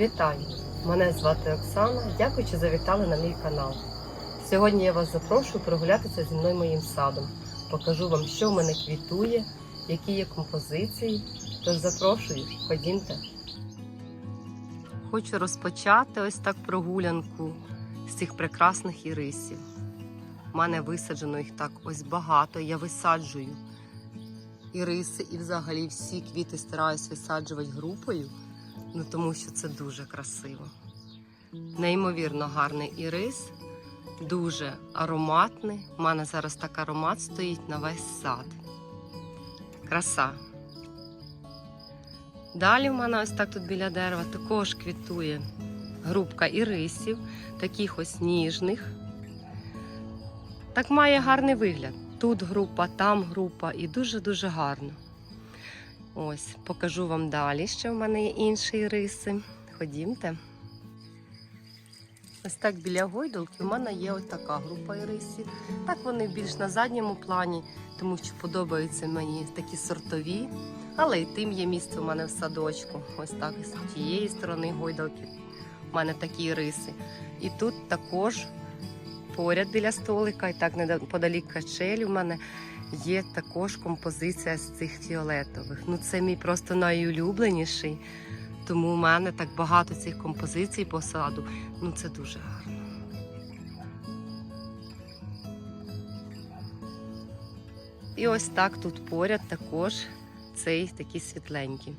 Вітаю! Мене звати Оксана. Дякую, що завітали на мій канал. Сьогодні я вас запрошую прогулятися зі мною моїм садом. Покажу вам, що в мене квітує, які є композиції. Тож запрошую, ходімте. Хочу розпочати ось так прогулянку з цих прекрасних ірисів. У мене висаджено їх так ось багато. Я висаджую іриси і взагалі всі квіти стараюсь висаджувати групою. Ну, тому що це дуже красиво. Неймовірно гарний ірис, дуже ароматний. У мене зараз так аромат стоїть на весь сад. Краса. Далі в мене ось так тут біля дерева також квітує грубка ірисів, таких ось ніжних. Так має гарний вигляд. Тут група, там група і дуже-дуже гарно. Ось, покажу вам далі, що в мене є інші риси. Ходімте. Ось так біля гойдолки в мене є ось така група ірисів. Так вони більш на задньому плані, тому що подобаються мені такі сортові. Але й тим є місце у мене в садочку. Ось так з тієї сторони гойдалки. У мене такі риси. І тут також поряд біля столика, і так неподалік качелі в мене є також композиція з цих фіолетових. Ну, це мій просто найулюбленіший. Тому в мене так багато цих композицій по саду. Ну, це дуже гарно. І ось так тут поряд також цей такий світленький.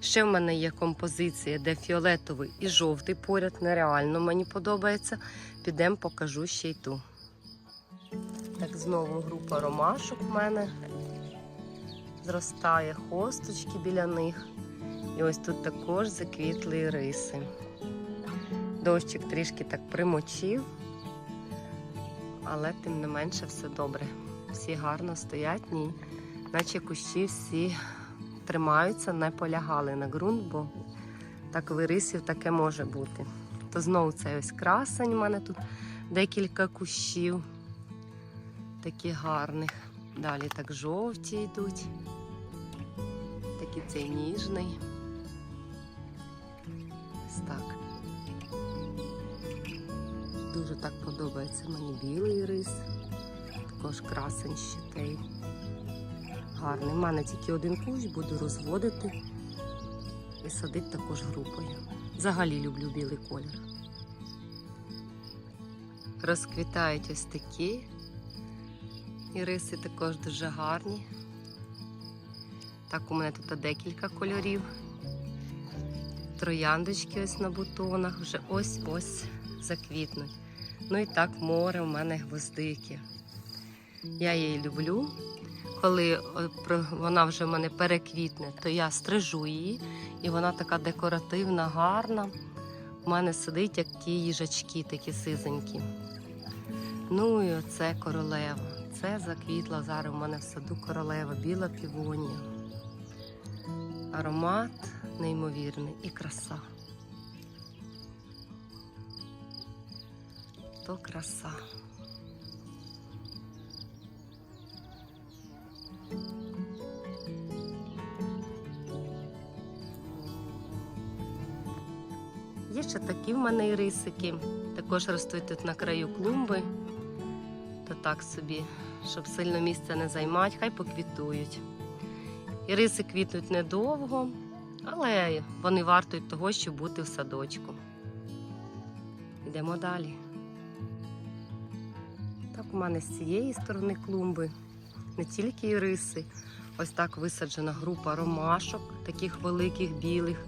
Ще в мене є композиція, де фіолетовий і жовтий поряд. Нереально мені подобається. Підемо покажу ще й ту. Так, знову група ромашок в мене зростає хосточки біля них. І ось тут також заквітли риси. Дощик трішки так примочив, але тим не менше все добре. Всі гарно стоять, ні, наче кущі всі тримаються, не полягали на ґрунт, бо так вирисів таке може бути. То знову це ось красень, у мене тут декілька кущів таких гарних. Далі так жовті йдуть. Такий цей ніжний. Ось так. Дуже так подобається мені білий рис. Також красень щитей. Гарний. У мене тільки один кущ, буду розводити і садити також групою. Взагалі люблю білий колір. Розквітають ось такі. Іриси також дуже гарні. Так, у мене тут декілька кольорів. Трояндочки ось на бутонах вже ось-ось заквітнуть. Ну і так море у мене гвоздики. Я її люблю. Коли вона вже в мене переквітне, то я стрижу її, і вона така декоративна, гарна. У мене сидить, як ті їжачки, такі сизенькі. Ну і оце королева. Це заквітла зараз у мене в саду королева, біла півонія. Аромат неймовірний і краса. То краса. Є ще такі в мене ірисики. Також ростуть тут на краю клумби. То так собі, щоб сильно місця не займати, хай поквітують. Іриси квітнуть недовго, але вони вартують того, щоб бути в садочку. Йдемо далі. Так, у мене з цієї сторони клумби не тільки іриси, ось так висаджена група ромашок, таких великих білих.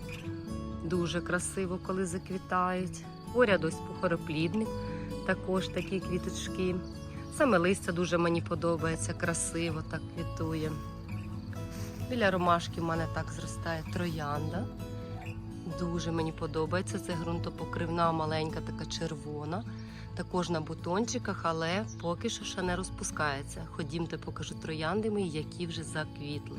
Дуже красиво, коли заквітають. Поряд ось похороплідник, також такі квіточки. Саме листя дуже мені подобається, красиво так квітує. Біля ромашки в мене так зростає троянда. Дуже мені подобається. Це ґрунтопокривна, маленька, така червона. Також на бутончиках, але поки що ще не розпускається. Ходімте, покажу троянди мої, які вже заквітли.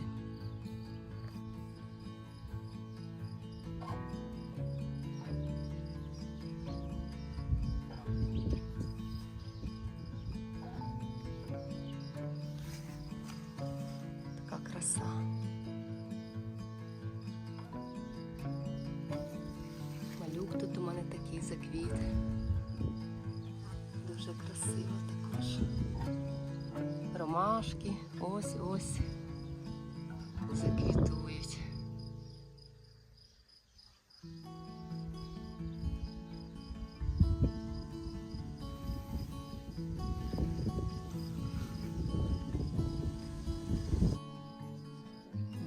Такий заквіт. Дуже красиво також. Ромашки, ось ось заквітують.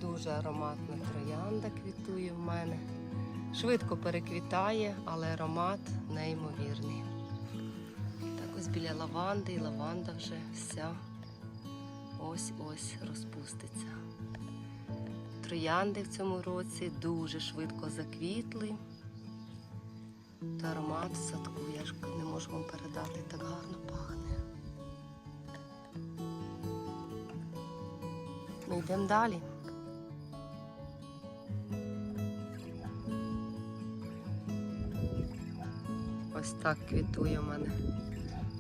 Дуже ароматна троянда квітує в мене. Швидко переквітає, але аромат неймовірний. Так ось біля лаванди, і лаванда вже вся ось-ось розпуститься. Троянди в цьому році дуже швидко заквітли. Та аромат в садку, я ж не можу вам передати, так гарно пахне. Ми йдемо далі. Ось так квітує у мене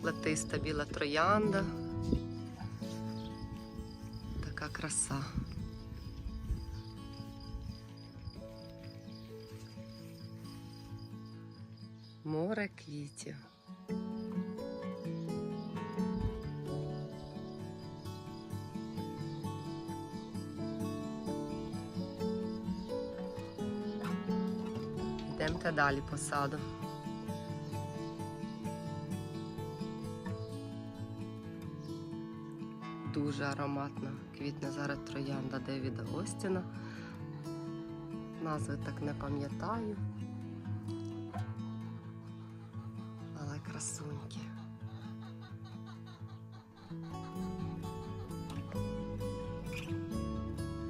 плетиста біла троянда. Така краса. Море квітів. Йдемте далі по саду. Дуже ароматна квітне зараз троянда Девіда Остіна. Назви так не пам'ятаю. Але красуньки.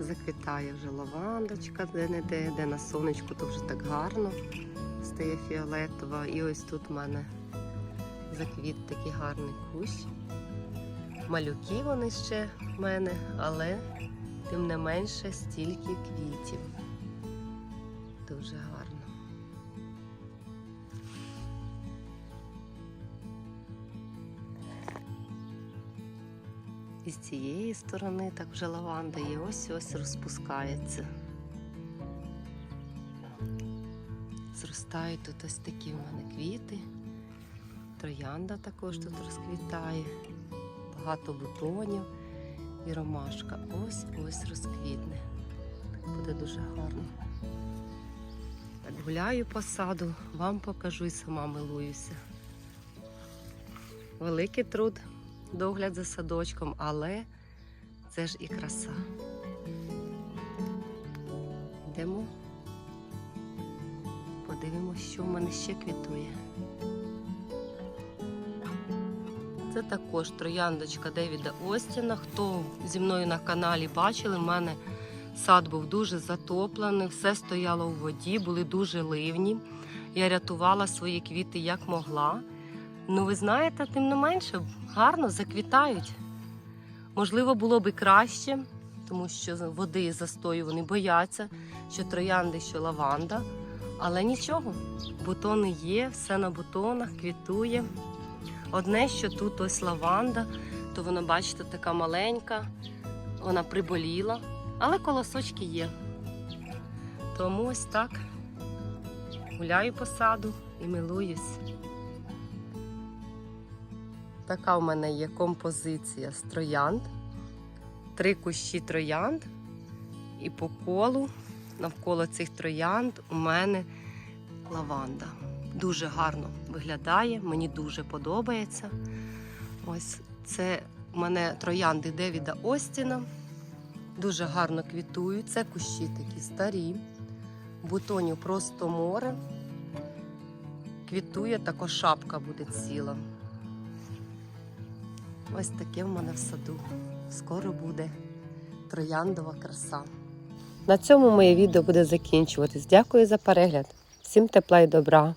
Заквітає вже лавандочка де-не-де, де на сонечку, то вже так гарно стає фіолетова. І ось тут в мене заквіт такий гарний кущ. Малюки вони ще в мене, але тим не менше стільки квітів. Дуже гарно. І з цієї сторони так вже лаванда і ось ось розпускається. Зростають тут ось такі в мене квіти. Троянда також тут розквітає багато бутонів і ромашка. Ось ось розквітне. Буде дуже гарно. Так гуляю по саду, вам покажу і сама милуюся. Великий труд, догляд за садочком, але це ж і краса. Йдемо, подивимося, що в мене ще квітує. Це також трояндочка Девіда Остіна. Хто зі мною на каналі бачили, в мене сад був дуже затоплений, все стояло у воді, були дуже ливні. Я рятувала свої квіти як могла. Ну, ви знаєте, тим не менше, гарно заквітають. Можливо, було б краще, тому що води застою вони бояться, що троянди, що лаванда. Але нічого, бутони є, все на бутонах, квітує. Одне, що тут ось лаванда, то вона, бачите, така маленька, вона приболіла, але колосочки є. Тому ось так гуляю по саду і милуюсь. Така в мене є композиція з троянд. Три кущі троянд. І по колу, навколо цих троянд, у мене лаванда дуже гарно виглядає, мені дуже подобається. Ось це у мене троянди Девіда Остіна. Дуже гарно квітують. Це кущі такі старі. Бутонів просто море. Квітує, також шапка буде ціла. Ось таке в мене в саду. Скоро буде трояндова краса. На цьому моє відео буде закінчуватись. Дякую за перегляд. Всім тепла і добра.